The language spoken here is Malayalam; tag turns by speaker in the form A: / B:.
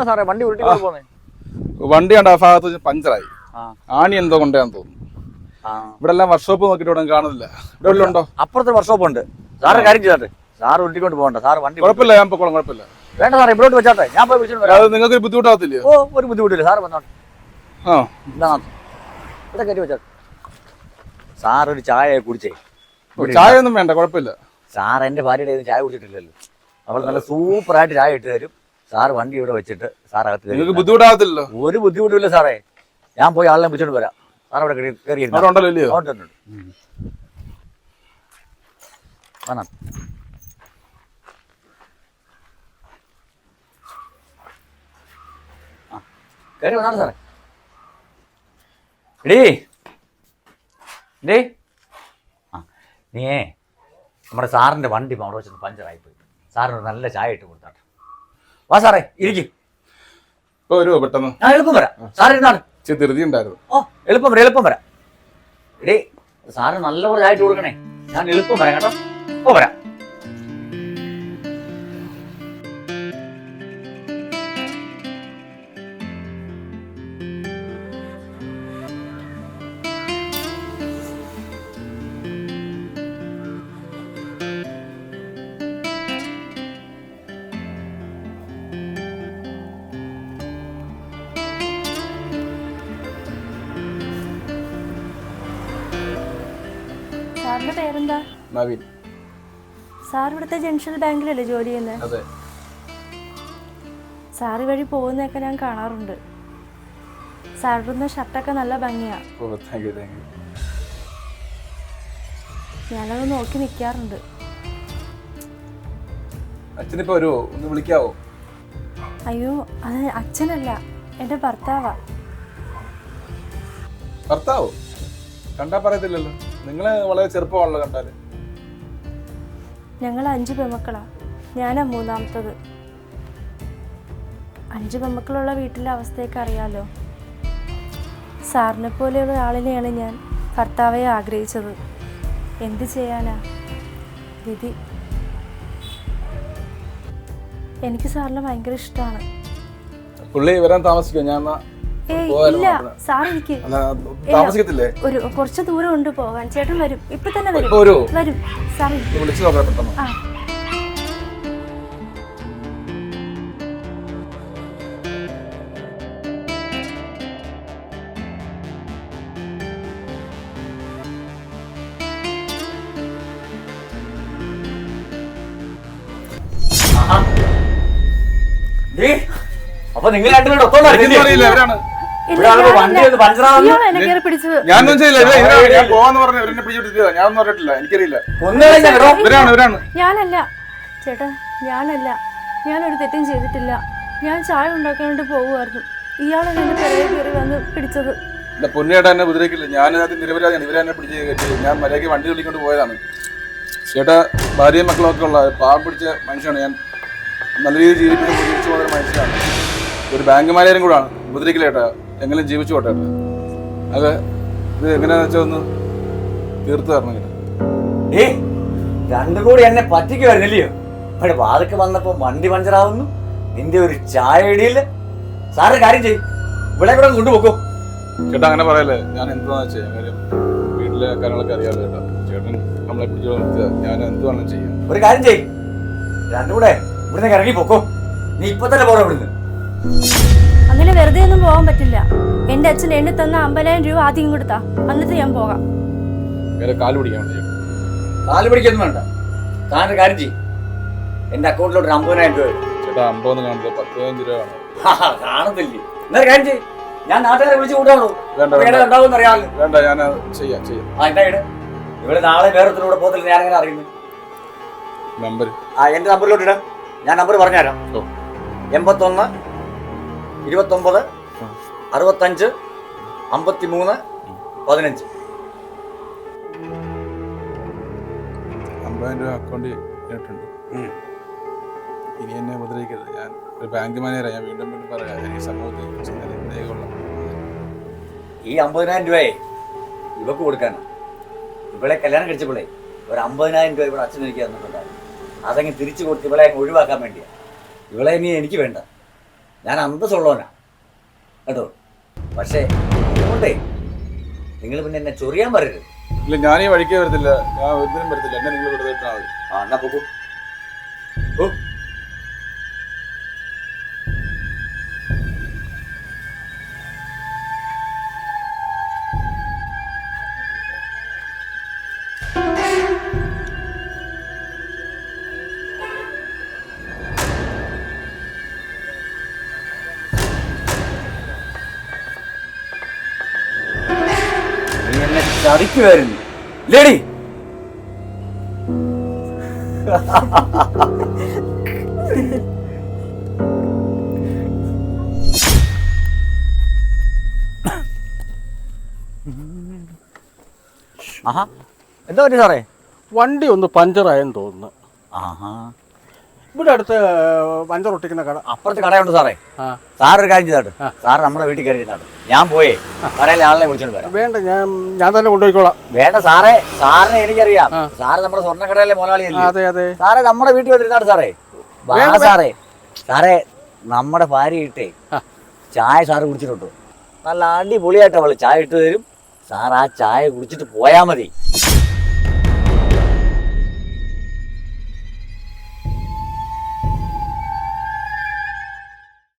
A: എന്താ സാറേ വണ്ടി ഉരുട്ടി പോന്നേ?
B: വണ്ടി കണ്ട ആ ഭാഗത്ത് പഞ്ചറായി. ആണി എന്തോ കൊണ്ടാന്ന് തോന്നുന്നു. ഇവിടെ എല്ലാം വർക്ക്ഷോപ്പ് നോക്കിട്ട് ഇവിടെ കാണുന്നില്ല. ഇവിടെ ഉണ്ടോ?
A: അപ്പുറത്തെ വർക്ക്ഷോപ്പ് ഉണ്ട്. സാറ് കാര്യം ചെയ്താട്ടെ സാർ ഉരുട്ടിക്കൊണ്ട് പോകണ്ട. സാർ വണ്ടി
B: കുഴപ്പമില്ല ഞാൻ പോകണം കുഴപ്പമില്ല.
A: വേണ്ട സാറേ ഇവിടോട്ട് വെച്ചാട്ടെ. ഞാൻ പോയി വിളിച്ചോണ്ട്
B: അത് നിങ്ങൾക്ക് ബുദ്ധിമുട്ടാകത്തില്ലയോ
A: ഓ ഒരു ബുദ്ധിമുട്ടില്ല. സാർ വന്നോട്ടെ.
B: ആ.
A: ഇതാ ഇവിടെ കയറ്റി വെച്ചാട്ടെ. സാർ ഒരു ചായ കുടിച്ചേ.
B: ചായ ഒന്നും വേണ്ട കുഴപ്പമില്ല.
A: സാർ എന്റെ ഭാര്യയുടെ ചായ കുടിച്ചിട്ടില്ലല്ലോ. അവൾ നല്ല സൂപ്പറായിട്ട് ചായ ഇട്ട് തരും. സാർ വണ്ടി ഇവിടെ വെച്ചിട്ട് സാർ അകത്ത്
B: ബുദ്ധിമുട്ടാകത്തില്ലല്ലോ.
A: ഒരു ബുദ്ധിമുട്ടില്ല സാറേ. ഞാൻ പോയി ആളെ വിളിച്ചോണ്ട് വരാം. സാർ അവിടെ കയറി കയറിയിരുന്നു. വന്നാ. കയറി വന്നാണ് സാറേ. എടീ. എടീ. ആ നീയേ നമ്മുടെ സാറിന്റെ വണ്ടി അവിടെ വെച്ചൊന്ന് പഞ്ചറായിപ്പോയി. സാറിന് നല്ല ചായ ഇട്ട് കൊടുത്താട്ടെ. വാ സാറേ ഇരിക്കും.
B: പെട്ടെന്ന്?
A: ആ എളുപ്പം വരാം. സാർ ഇരുന്നാണ്
B: ഇച്ചിരി ധൃതി ഉണ്ടായിരുന്നു.
A: ഓ എളുപ്പം വരാം എളുപ്പം വരാം. എടേ സാറ് നല്ലപോലെ ആയിട്ട് കൊടുക്കണേ. ഞാൻ എളുപ്പം വരാം കേട്ടോ. ഓ വരാം.
C: സാറിന്റെ പേരെന്താ?
B: നവീൻ.
C: സാർ ഇവിടുത്തെ ജംഗ്ഷൻ ബാങ്കിലല്ലേ ജോലി ചെയ്യുന്നത്
B: അതെ.
C: സാർ വഴി പോകുന്നതൊക്കെ ഞാൻ കാണാറുണ്ട്. സാറിടുന്ന ഷർട്ടൊക്കെ നല്ല ഭംഗിയാ. ഞാനത് നോക്കി നിൽക്കാറുണ്ട്
B: അച്ഛനിപ്പോ ഒരു ഒന്ന് വിളിക്കാവോ?
C: അയ്യോ അത് അച്ഛനല്ല എന്റെ ഭർത്താവാ.
B: ഭർത്താവോ? കണ്ടാ പറയത്തില്ലല്ലോ. നിങ്ങൾ വളരെ ചെറുപ്പമാണല്ലോ കണ്ടാൽ.
C: ഞങ്ങൾ അഞ്ച് പെമക്കളാ ഞാനാ മൂന്നാമത്തത്. അഞ്ചു പെമക്കളുള്ള വീട്ടിലെ അവസ്ഥയൊക്കെ അറിയാലോ. സാറിനെ പോലെയുള്ള ഒരാളിനെയാണ് ഞാൻ ഭർത്താവെ ആഗ്രഹിച്ചത്. എന്ത് ചെയ്യാനാ? വിധി. എനിക്ക് സാറിനെ ഭയങ്കര ഇഷ്ടമാണ്.
B: പുള്ളി വരാൻ താമസിക്കോ? ഞാൻ
C: ഇല്ല. സാർ എനിക്ക്
B: താമസിക്കത്തില്ലേ?
C: ഒരു കുറച്ച് ദൂരം ഉണ്ട് പോകാൻ. ചേട്ടൻ വരും. ഇപ്പൊ തന്നെ വരും. വരും. സാർ
B: ഒന്ന് വിളിച്ചു നോക്കാം പെട്ടെന്ന്.
C: ആ.
A: അപ്പൊ നിങ്ങൾ രണ്ടുപേരും ഒത്തോളം
B: എനിക്കൊന്നും
A: വണ്ടി
B: ഞാനൊന്നും ചെയ്യില്ല ഞാൻ പോവാന്ന് പറഞ്ഞു ഇവരെന്നെ പിടിച്ചിട്ടില്ല ഞാനൊന്നും പറഞ്ഞിട്ടില്ല എനിക്കറിയില്ല. ഇവരാണ് ഇവരാണ്.
C: ഞാനല്ല. ചേട്ടാ ഞാനല്ല. ഞാനൊരു തെറ്റും ചെയ്തിട്ടില്ല. ഞാൻ ചായ ഉണ്ടാക്കാനായിട്ട് പോകുമായിരുന്നു ഇയാളാണ് എന്റെ പിറകെ കയറി വന്ന് പിടിച്ചത്.
B: പൊന്നിയേട്ടാ എന്നെ ഉപദ്രവിക്കില്ല. ഞാൻ അത് നിരപരാധിയാണ്. ഇവരെന്നെ പിടിച്ച് കയറ്റി ഞാൻ മര്യാദയ്ക്ക് വണ്ടി വിളിക്കൊണ്ട് പോയതാണ്. ചേട്ടാ ഭാര്യയും മക്കളൊക്കെ ഉള്ള പാവം പിടിച്ച മനുഷ്യനാണ് ഞാൻ. നല്ല രീതിയിൽ ജീവിപ്പിച്ച് ജീവിച്ചു പോകുന്ന ഒരു മനുഷ്യനാണ്. ഒരു ബാങ്ക് മാനേജരും കൂടാണ് ഉപദ്രവിക്കില്ല ചേട്ടാ. എങ്ങനെ ജീവിച്ചു പോട്ടെ? അത് ഇത് എങ്ങനെയാന്ന് വെച്ചാൽ ഒന്ന് തീർത്തു തരണം ചേട്ടാ
A: ഏ രണ്ടും കൂടി എന്നെ പറ്റിക്കുമായിരുന്നില്ലയോ ഇവിടെ വാതക്ക് വന്നപ്പോ വണ്ടി പഞ്ചറാവുന്നു. നിന്റെ ഒരു ചായ ഇടിയില്ല. സാറ് കാര്യം ചെയ്യും. ഇവിടെ കൂടെ കൊണ്ടുപോക്കോ
B: ചേട്ടാ അങ്ങനെ പറയല്ലേ. ഞാൻ എന്താണെന്ന് ചെയ്യാം കാര്യം? വീട്ടിലെ കാര്യങ്ങളൊക്കെ അറിയാലോ ചേട്ടാ. ചേട്ടൻ നമ്മളെ പിടിച്ചു ഞാൻ എന്തുവാണ് ചെയ്യാം
A: ഒരു കാര്യം ചെയ്യും. രണ്ടും കൂടെ ഇവിടുന്ന് ഇറങ്ങി പോക്കോ. നീ ഇപ്പൊ തന്നെ പോറോ ഇവിടുന്ന്.
C: വെറുതെ ഒന്നും പോകാൻ പറ്റില്ല. എന്റെ അച്ഛൻ എണ്ണി തന്ന അമ്പതിനായിരം രൂപ ആദ്യം കൊടുത്താ. എന്നിട്ട് ഞാൻ പോകാം.
B: വേറെ കാൽ പിടിക്കാൻ വേണ്ടി ചേട്ടാ
A: കാൽ പിടിക്കൊന്നും വേണ്ട. താനൊരു കാര്യം ചെയ്യും. എന്റെ അക്കൗണ്ടിലോട്ട് ഒരു അമ്പതിനായിരം രൂപ വരും.
B: ചേട്ടാ അമ്പതൊന്നും കാണില്ല പത്ത് പതിനഞ്ച് രൂപ വേണം.
A: ഹാ, കാണത്തില്ലേ? എന്നൊരു കാര്യം ചെയ്യും. ഞാൻ നാട്ടുകാരെ വിളിച്ച് കൂട്ടാണോ
B: വേണ്ട, വേണ്ട.
A: ഉണ്ടാവും അറിയാമല്ലോ.
B: വേണ്ട ഞാൻ ചെയ്യാം ചെയ്യാം.
A: ആ എന്താ ഇട്. ഇവിടെ നാളെ വേറൊരുത്തരൂടെ പോകത്തില്ല ഞാൻ അറിയുന്നു?
B: നമ്പർ
A: ആ എന്റെ നമ്പറിലോട്ട് ഇടാം. ഞാൻ നമ്പർ പറഞ്ഞുതരാം.
B: ഓ.
A: എൺപത്തൊന്ന് ഇരുപത്തൊമ്പത് അറുപത്തഞ്ച് അമ്പത്തി മൂന്ന് പതിനഞ്ച്.
B: അമ്പതിനായിരം രൂപ അക്കൗണ്ടിൽ ഇട്ടിട്ടുണ്ട്. ഇനി എന്നെ ഉപദ്രവിക്കരുത്. ഞാൻ ഒരു ബാങ്ക് മാനേജറാണ് ഞാൻ വീണ്ടും വീണ്ടും പറയാം. എനിക്ക് സമൂഹത്തിൽ കുറിച്ച്
A: ഈ അമ്പതിനായിരം രൂപയെ ഇവക്ക് കൊടുക്കാൻ. ഇവളെ കല്യാണം കഴിച്ചപ്പോഴേ ഒരു അമ്പതിനായിരം രൂപ ഇവിടെ അച്ഛൻ എനിക്ക് തന്നിട്ടുണ്ടായിരുന്നു. അതങ്ങ് തിരിച്ചു കൊടുത്ത് ഇവളെ ഒഴിവാക്കാൻ വേണ്ടിയാണ് ഇവളെ ഇനി എനിക്ക് വേണ്ട. ഞാൻ അന്തസ്സുള്ളവനാണ് കേട്ടോ? പക്ഷേ അതുകൊണ്ടേ നിങ്ങൾ പിന്നെ എന്നെ ചൊറിയാൻ പറയരുത്.
B: ഇല്ല ഞാൻ ഈ വഴിക്കേ വരത്തില്ല. ഞാൻ ഒരിക്കലും വരത്തില്ല. എന്നെ നിങ്ങൾ വെറുതെ
A: ആ എന്നാ പോകൂ ചതിക്കുമായിരുന്നു ലേഡി. ആഹാ. എന്താ പറ്റി സാറേ?
D: വണ്ടി ഒന്ന് പഞ്ചറായെന്ന് തോന്നുന്നു.
A: ആഹാ.
D: ഇവിടെ അടുത്ത് വഞ്ചർ ഒട്ടിക്കുന്ന കട.
A: അപ്പുറത്ത് കടയുണ്ട് സാറേ. സാർ ഒരു കാര്യം ചെയ്താട്ട്. സാർ നമ്മുടെ വീട്ടിൽ കയറി ചെയ്താട്ട് ഞാൻ പോയേ. കടയിലെ ആളിനെ വിളിച്ചോണ്ട് വരാം.
D: വേണ്ട ഞാൻ ഞാൻ തന്നെ കൊണ്ടുപോയിക്കോളാം.
A: വേണ്ട സാറേ. സാറിനെ എനിക്കറിയാം. സാറ് നമ്മുടെ
D: സ്വർണക്കടയിലെ
A: മോലാളിയല്ലേ
D: അതെ അതെ.
A: സാറേ നമ്മുടെ വീട്ടിൽ വന്നിരുന്നാട് സാറേ.
D: വേണ്ട,
A: സാറേ. സാറേ നമ്മുടെ ഭാര്യ ഇട്ടേ. ചായ സാറ് കുടിച്ചിട്ടുണ്ടോ. നല്ല അടിപൊളിയായിട്ട് അവൾ ചായ ഇട്ട് തരും. സാർ ആ ചായ കുടിച്ചിട്ട് പോയാ മതി.